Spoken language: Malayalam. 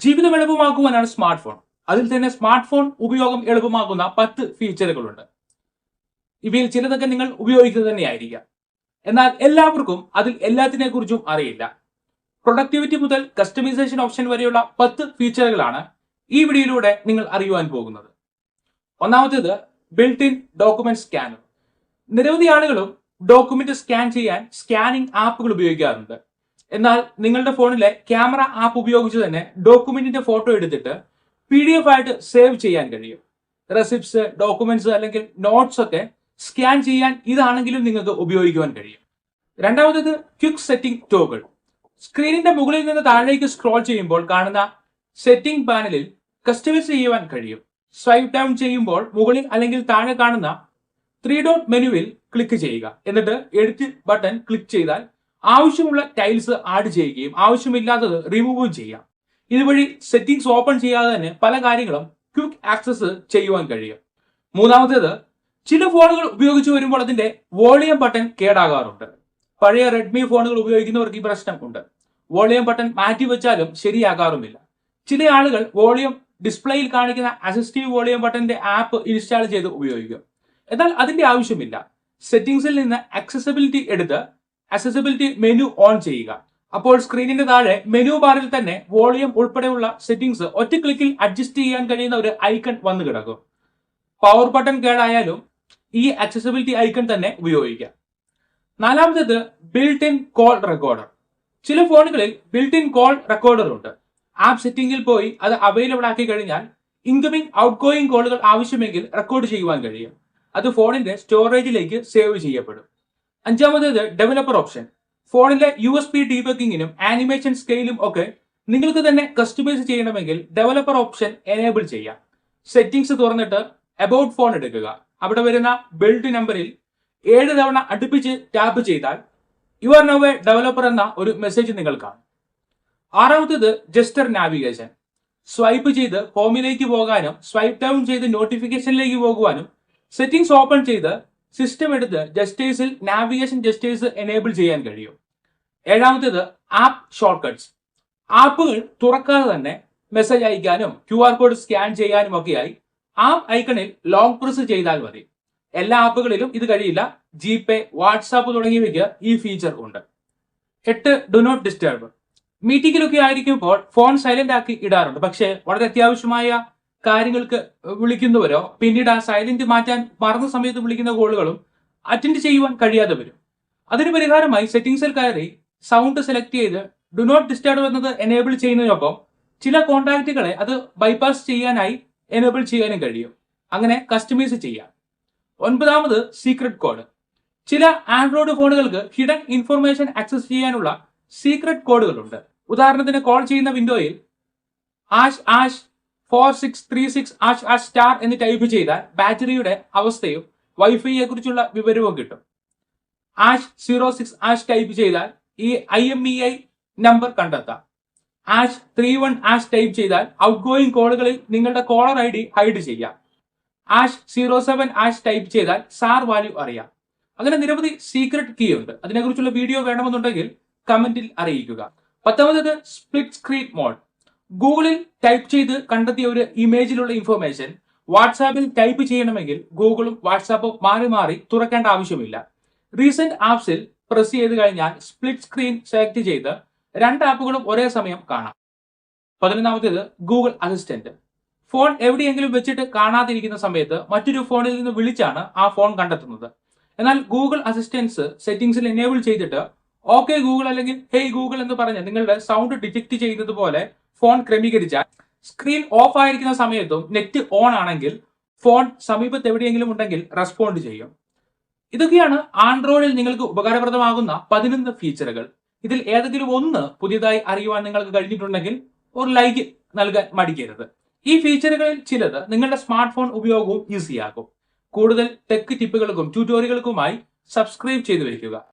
ജീവിതം എളുപ്പമാക്കുവാനാണ് സ്മാർട്ട് ഫോൺ അതിൽ തന്നെ സ്മാർട്ട് ഫോൺ ഉപയോഗം എളുപ്പമാക്കുന്ന പത്ത് ഫീച്ചറുകളുണ്ട്. ഇവയിൽ ചിലതൊക്കെ നിങ്ങൾ ഉപയോഗിക്കുന്നത് തന്നെയായിരിക്കാം. എന്നാൽ എല്ലാവർക്കും അതിൽ എല്ലാത്തിനെ കുറിച്ചും അറിയില്ല. പ്രൊഡക്ടിവിറ്റി മുതൽ കസ്റ്റമൈസേഷൻ ഓപ്ഷൻ വരെയുള്ള പത്ത് ഫീച്ചറുകളാണ് ഈ വീഡിയോയിലൂടെ നിങ്ങൾ അറിയുവാൻ പോകുന്നത്. ഒന്നാമത്തേത് ബിൽട്ട് ഇൻ ഡോക്യുമെന്റ് സ്കാനർ. നിരവധി ആളുകളും ഡോക്യുമെന്റ് സ്കാൻ ചെയ്യാൻ സ്കാനിംഗ് ആപ്പുകൾ ഉപയോഗിക്കാറുണ്ട്. എന്നാൽ നിങ്ങളുടെ ഫോണിലെ ക്യാമറ ആപ്പ് ഉപയോഗിച്ച് തന്നെ ഡോക്യുമെന്റിന്റെ ഫോട്ടോ എടുത്തിട്ട് പി ഡി എഫ് ആയിട്ട് സേവ് ചെയ്യാൻ കഴിയും. റെസിപ്റ്റ്സ് ഡോക്യുമെന്റ്സ് അല്ലെങ്കിൽ നോട്ട്സ് ഒക്കെ സ്കാൻ ചെയ്യാൻ ഇതാണെങ്കിലും നിങ്ങൾക്ക് ഉപയോഗിക്കുവാൻ കഴിയും. രണ്ടാമത്തേത് ക്വിക്ക് സെറ്റിംഗ് ടോഗിൾ സ്ക്രീനിന്റെ മുകളിൽ നിന്ന് താഴേക്ക് സ്ക്രോൾ ചെയ്യുമ്പോൾ കാണുന്ന സെറ്റിംഗ് പാനലിൽ കസ്റ്റമൈസ് ചെയ്യുവാൻ കഴിയും. സ്വൈപ്പ് ഡൗൺ ചെയ്യുമ്പോൾ മുകളിൽ അല്ലെങ്കിൽ താഴെ കാണുന്ന ത്രീ ഡോട്ട് മെനുവിൽ ക്ലിക്ക് ചെയ്യുക. എന്നിട്ട് എഡിറ്റ് ബട്ടൺ ക്ലിക്ക് ചെയ്താൽ ആവശ്യമുള്ള ടൈൽസ് ആഡ് ചെയ്യുകയും ആവശ്യമില്ലാത്തത് റിമൂവും ചെയ്യാം. ഇതുവഴി സെറ്റിംഗ്സ് ഓപ്പൺ ചെയ്യാതെ തന്നെ പല കാര്യങ്ങളും ക്വിക്ക് ആക്സസ് ചെയ്യുവാൻ കഴിയും. മൂന്നാമത്തേത് ചില ഫോണുകൾ ഉപയോഗിച്ച് വരുമ്പോൾ അതിന്റെ വോളിയം ബട്ടൺ കേടാകാറുണ്ട്. പഴയ റെഡ്മി ഫോണുകൾ ഉപയോഗിക്കുന്നവർക്ക് ഈ പ്രശ്നം ഉണ്ട്. വോളിയം ബട്ടൺ മാറ്റി വെച്ചാലും ശരിയാകാറുമില്ല. ചില ആളുകൾ വോളിയം ഡിസ്പ്ലേയിൽ കാണിക്കുന്ന അസിസ്റ്റീവ് വോളിയം ബട്ടന്റെ ആപ്പ് ഇൻസ്റ്റാൾ ചെയ്ത് ഉപയോഗിക്കും. എന്നാൽ അതിന്റെ ആവശ്യമില്ല. സെറ്റിംഗ്സിൽ നിന്ന് അക്സസിബിലിറ്റി എടുത്ത് അക്സസിബിലിറ്റി മെനു ഓൺ ചെയ്യുക. അപ്പോൾ സ്ക്രീനിന്റെ താഴെ മെനു ബാറിൽ തന്നെ വോളിയം ഉൾപ്പെടെയുള്ള സെറ്റിംഗ്സ് ഒറ്റ ക്ലിക്കിൽ അഡ്ജസ്റ്റ് ചെയ്യാൻ കഴിയുന്ന ഒരു ഐക്കൺ വന്നു കിടക്കും. പവർ ബട്ടൺ കേടായാലും ഈ അക്സസിബിലിറ്റി ഐക്കൺ തന്നെ ഉപയോഗിക്കാം. നാലാമത്തേത് ബിൽട്ട് ഇൻ കോൾ റെക്കോർഡർ ചില ഫോണുകളിൽ ബിൽട്ട് ഇൻ കോൾ റെക്കോർഡർ ഉണ്ട് ആപ്പ് സെറ്റിംഗിൽ പോയി അത് അവൈലബിൾ ആക്കി കഴിഞ്ഞാൽ ഇൻകമിംഗ് ഔട്ട് ഗോയിങ് കോളുകൾ ആവശ്യമെങ്കിൽ റെക്കോർഡ് ചെയ്യുവാൻ കഴിയും. അത് ഫോണിന്റെ സ്റ്റോറേജിലേക്ക് സേവ് ചെയ്യപ്പെടും. അഞ്ചാമത്തേത് ഡെവലപ്പർ ഓപ്ഷൻ ഫോണിലെ യു എസ് പി ഡീബക്കിങ്ങിനും ആനിമേഷൻ സ്കെയിലും ഒക്കെ നിങ്ങൾക്ക് തന്നെ കസ്റ്റമൈസ് ചെയ്യണമെങ്കിൽ ഡെവലപ്പർ ഓപ്ഷൻ എനേബിൾ ചെയ്യാം. സെറ്റിംഗ്സ് തുറന്നിട്ട് അബൌട്ട് ഫോൺ എടുക്കുക. അവിടെ വരുന്ന ബിൽഡ് നമ്പറിൽ ഏഴ് തവണ അടുപ്പിച്ച് ടാപ്പ് ചെയ്താൽ you are now a developer എന്ന ഒരു മെസ്സേജ് നിങ്ങൾ കാണും. ആറാമത്തേത് ജസ്റ്റർ നാവിഗേഷൻ സ്വൈപ്പ് ചെയ്ത് ഹോമിലേക്ക് പോകാനും സ്വൈപ്പ് ഡൗൺ ചെയ്ത് നോട്ടിഫിക്കേഷനിലേക്ക് പോകുവാനും സെറ്റിംഗ്സ് ഓപ്പൺ ചെയ്ത് സിസ്റ്റം എടുത്ത് ജസ്റ്റേഴ്സിൽ നാവിഗേഷൻ ജസ്റ്റേഴ്സ് എനേബിൾ ചെയ്യാൻ കഴിയും. ഏഴാമത്തേത് ആപ്പ് ഷോർട്ട് കട്ട്സ് ആപ്പുകൾ തുറക്കാതെ തന്നെ മെസ്സേജ് അയക്കാനും ക്യു ആർ കോഡ് സ്കാൻ ചെയ്യാനും ഒക്കെയായി ആപ്പ് ഐക്കണിൽ ലോങ് പ്രസ് ചെയ്താൽ മതി. എല്ലാ ആപ്പുകളിലും ഇത് കഴിയില്ല. ജി പേ വാട്സാപ്പ് തുടങ്ങിയവയ്ക്ക് ഈ ഫീച്ചർ ഉണ്ട്. എട്ട് ഡു നോട്ട് ഡിസ്റ്റർബ് മീറ്റിംഗിലൊക്കെ ആയിരിക്കുമ്പോൾ ഫോൺ സൈലന്റ് ആക്കി ഇടാറുണ്ട്. പക്ഷേ വളരെ അത്യാവശ്യമായ കാര്യങ്ങൾക്ക് വിളിക്കുന്നവരോ പിന്നീട് ആ സൈലന്റ് മാറ്റാൻ മറന്ന സമയത്ത് വിളിക്കുന്ന കോളുകളും അറ്റൻഡ് ചെയ്യുവാൻ കഴിയാതെ വരും. അതിന് പരിഹാരമായി സെറ്റിംഗ്സിൽ കയറി സൗണ്ട് സെലക്ട് ചെയ്ത് ഡു നോട്ട് ഡിസ്റ്റർബ് എന്നത് എനേബിൾ ചെയ്യുന്നതിനൊപ്പം ചില കോണ്ടാക്റ്റുകളെ അത് ബൈപ്പാസ് ചെയ്യാനായി എനേബിൾ ചെയ്യാനും കഴിയും. അങ്ങനെ കസ്റ്റമൈസ് ചെയ്യാം. ഒൻപതാമത് സീക്രട്ട് കോഡ് ചില ആൻഡ്രോയിഡ് ഫോണുകൾക്ക് ഹിഡൻ ഇൻഫർമേഷൻ ആക്സസ് ചെയ്യാനുള്ള സീക്രട്ട് കോഡുകളുണ്ട് ഉദാഹരണത്തിന് കോൾ ചെയ്യുന്ന വിൻഡോയിൽ hash hash four six three six hash hash star എന്ന് ടൈപ്പ് ചെയ്താൽ ബാറ്ററിയുടെ അവസ്ഥയും വൈഫൈയെ കുറിച്ചുള്ള വിവരവും കിട്ടും. Hash zero six hash type ചെയ്താൽ ഈ I M E I number കണ്ടെത്താം. Hash three one hash type ചെയ്താൽ ഔട്ട് ഗോയിങ് കോളുകളിൽ നിങ്ങളുടെ കോളർ ഐ ഡി ഹൈഡ് ചെയ്യാം. Hash zero seven hash type ചെയ്താൽ സാർ വാല്യൂ അറിയാം. അങ്ങനെ നിരവധി സീക്രട്ട് കീ ഉണ്ട്. അതിനെക്കുറിച്ചുള്ള വീഡിയോ വേണമെന്നുണ്ടെങ്കിൽ കമന്റിൽ അറിയിക്കുക. പത്താമത് സ്പ്ലിറ്റ് സ്ക്രീൻ മോഡ് ഗൂഗിളിൽ ടൈപ്പ് ചെയ്ത് കണ്ടെത്തിയ ഒരു ഇമേജിലുള്ള ഇൻഫർമേഷൻ വാട്സാപ്പിൽ ടൈപ്പ് ചെയ്യണമെങ്കിൽ ഗൂഗിളും വാട്സാപ്പും മാറി മാറി തുറക്കേണ്ട ആവശ്യമില്ല. റീസെന്റ് ആപ്സിൽ പ്രസ് ചെയ്ത് കഴിഞ്ഞാൽ സ്പ്ലിറ്റ് സ്ക്രീൻ സെലക്ട് ചെയ്ത് രണ്ട് ആപ്പുകളും ഒരേ സമയം കാണാം. പതിനൊന്നാമത്തേത് ഗൂഗിൾ അസിസ്റ്റന്റ് ഫോൺ എവിടെയെങ്കിലും വെച്ചിട്ട് കാണാതിരിക്കുന്ന സമയത്ത് മറ്റൊരു ഫോണിൽ നിന്ന് വിളിച്ചാണ് ആ ഫോൺ കണ്ടെത്തുന്നത്. എന്നാൽ ഗൂഗിൾ അസിസ്റ്റൻസ് സെറ്റിംഗ്സിൽ എനേബിൾ ചെയ്തിട്ട് ഓക്കെ ഗൂഗിൾ അല്ലെങ്കിൽ ഹേയ് ഗൂഗിൾ എന്ന് പറഞ്ഞ് നിങ്ങളുടെ സൗണ്ട് ഡിറ്റക്ട് ചെയ്യുന്നത് പോലെ ഫോൺ ക്രമീകരിച്ചാൽ സ്ക്രീൻ ഓഫ് ആയിരിക്കുന്ന സമയത്തും നെറ്റ് ഓൺ ആണെങ്കിൽ ഫോൺ സമീപത്ത് എവിടെയെങ്കിലും ഉണ്ടെങ്കിൽ റെസ്പോണ്ട് ചെയ്യും. ഇതൊക്കെയാണ് ആൻഡ്രോയിഡിൽ നിങ്ങൾക്ക് ഉപകാരപ്രദമാകുന്ന പതിനൊന്ന് ഫീച്ചറുകൾ. ഇതിൽ ഏതെങ്കിലും ഒന്ന് പുതിയതായി അറിയുവാൻ നിങ്ങൾക്ക് കഴിഞ്ഞിട്ടുണ്ടെങ്കിൽ ഒരു ലൈക്ക് നൽകാൻ മടിക്കരുത്. ഈ ഫീച്ചറുകളിൽ ചിലത് നിങ്ങളുടെ സ്മാർട്ട് ഫോൺ ഉപയോഗവും ഈസിയാകും കൂടുതൽ ടെക് ടിപ്പുകൾക്കും ട്യൂട്ടോറിയലുകൾക്കുമായി സബ്സ്ക്രൈബ് ചെയ്തു വയ്ക്കുക.